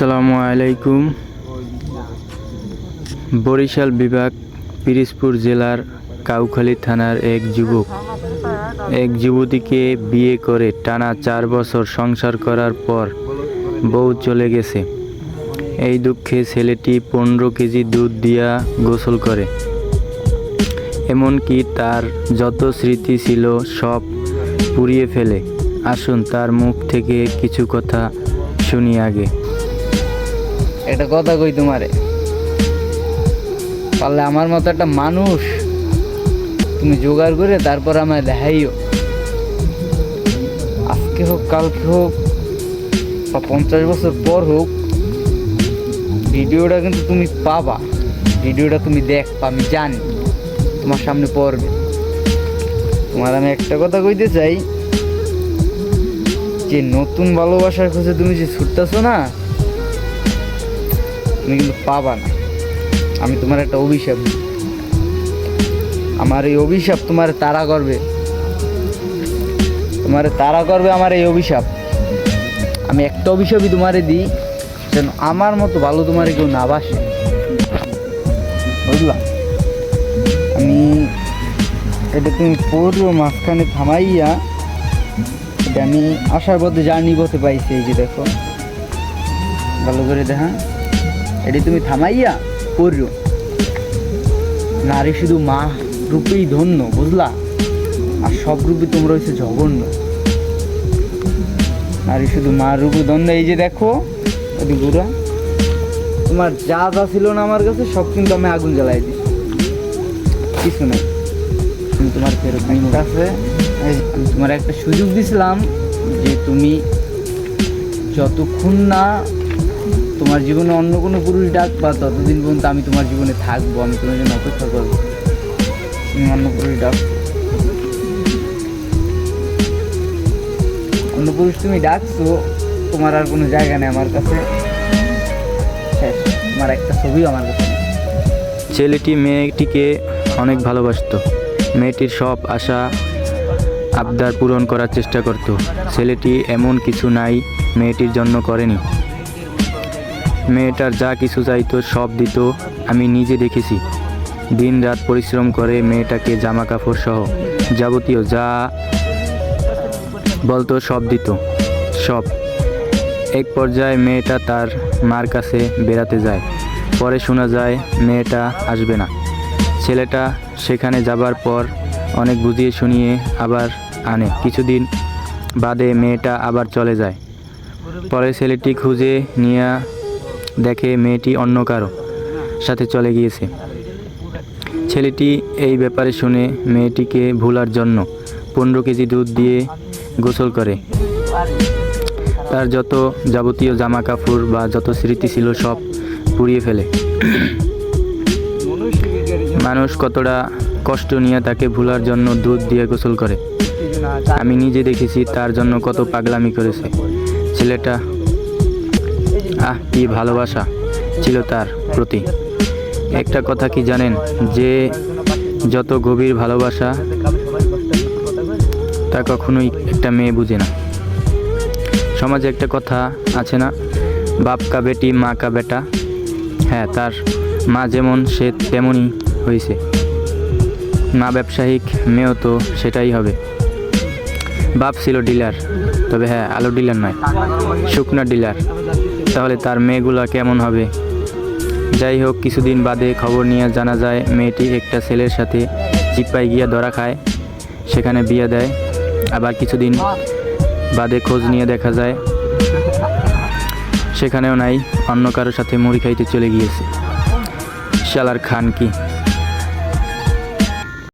আসসালামু আলাইকুম। বরিশাল বিভাগ পিরিজপুর জেলার কাউখালী থানার এক যুবক। এক যুবতীকে বিয়ে করে টানা চার বছর সংসার করার পর বউ চলে গেছে। এই দুঃখে ছেলেটি পনেরো কেজি দুধ দিয়া গোসল করে। এমনকি তার যত স্মৃতি ছিল সব পুড়িয়ে ফেলে। আসুন তার মুখ থেকে কিছু কথা শুনি আগে। একটা কথা কই তোমারে? পারলে আমার মতো একটা মানুষ তুমি জোগাড় করে তারপর আমায় দেখাইও। আজকে হোক, কালকে হোক, বা পঞ্চাশ বছর পর হোক, ভিডিওটা কিন্তু তুমি পাবা। ভিডিওটা তুমি দেখবা, আমি জানি। তোমার সামনে পড়বে। তোমার আমি একটা কথা কইতে চাই, যে নতুন ভালোবাসার খোঁজে তুমি যে ছুটতেছো না তুমি কিন্তু পাবা না। আমি তোমার একটা অভিশাপ। আমার এই অভিশাপ তোমার তারা করবে। তোমার তারা করবে আমার এই অভিশাপ। আমি একটা অভিশাপই তোমারে দিই, যেন আমার মতো ভালো তোমারে কেউ না বাসে। বুঝলা? আমি এটা তুমি পুরো মাঝখানে থামাইয়া, এটা আমি আসার পথে জার্নি পথে পাইছি, এই যে দেখো। ভালো করে দেখা। এটি তুমি থামাইয়া পড়ো নারী শুধু মা রূপেই ধন্য বুঝলা? আর সব রূপে তোমরা হচ্ছে জঘন্য। নারী শুধু মা রূপে ধন্য এই যে দেখো বুড়া। তোমার যা যা ছিল না আমার কাছে সব কিন্তু আমি আগুন জ্বালাই দিই কিছু নেই। তুমি তোমার ফেরত কাছে আমি তোমার একটা সুযোগ দিছিলাম যে তুমি যতক্ষণ না তোমার জীবনে অন্য কোনো পুরুষ ডাক বা ততদিন পর্যন্ত আমি তোমার জীবনে থাকব, আমি তোমার জন্য অপেক্ষা করব। তুমি অন্য পুরুষ ডাক। অন্য পুরুষ তুমি ডাকছো, তোমার আর কোনো জায়গা নেই আমার কাছে। তোমার একটা ছবিও আমার কাছে ছেলেটি মেয়েটিকে অনেক ভালোবাসত। মেয়েটির সব আশা আবদার পূরণ করার চেষ্টা করত। ছেলেটি এমন কিছু নাই, মেয়েটির জন্য করেনি। মেয়েটার যা কিছু চাইতো সব দিত আমি নিজে দেখেছি। দিন রাত পরিশ্রম করে মেয়েটাকে জামা কাপড় সহ যাবতীয় যা বলতো সব দিত, সব। এক পর্যায়ে মেয়েটা তার মার কাছে বেড়াতে যায়। পরে শোনা যায়, মেয়েটা আসবে না। ছেলেটা সেখানে যাবার পর অনেক বুঝিয়ে শুনিয়ে আবার আনে। কিছুদিন বাদে মেয়েটা আবার চলে যায়। পরে ছেলেটি খুঁজে নিয়ে দেখে মেয়েটি অন্য কারও সাথে চলে গিয়েছে। ছেলেটি এই ব্যাপারে শুনে মেয়েটিকে ভুলার জন্য পনেরো কেজি দুধ দিয়ে গোসল করে। তার যত যাবতীয় জামা কাপড় বা যত স্মৃতি ছিল সব পুড়িয়ে ফেলে। মানুষ কতটা কষ্ট নিয়ে তাকে ভুলার জন্য দুধ দিয়ে গোসল করে। আমি নিজে দেখেছি তার জন্য কত পাগলামি করেছে। ছেলেটা আহ, কি ভালোবাসা ছিল তার প্রতি। একটা কথা কি জানেন? যে যত গভীর ভালোবাসা, তা কখনোই একটা মেয়ে বুঝে না। সমাজে একটা কথা আছে না, বাপ কা বেটি, মা কা বেটা। হ্যাঁ তার মা যেমন, সে তেমনই হয়েছে মা ব্যবসায়িক, মেয়েও তো সেটাই হবে। বাপ ছিল ডিলার, তবে হ্যাঁ আলু ডিলার নয়, শুকনা ডিলার। তাহলে তার মেয়েগুলা কেমন হবে? যাই হোক কিছুদিন বাদে খবর নিয়ে জানা যায়, মেয়েটি একটা ছেলের সাথে চিপাই গিয়া ধরা খায়, সেখানে বিয়ে দেয়। আবার কিছুদিন বাদে খোঁজ নিয়ে দেখা যায়, সেখানেও নাই, অন্য কারোর সাথে মুড়ি খাইতে চলে গিয়েছে। শালার খান কি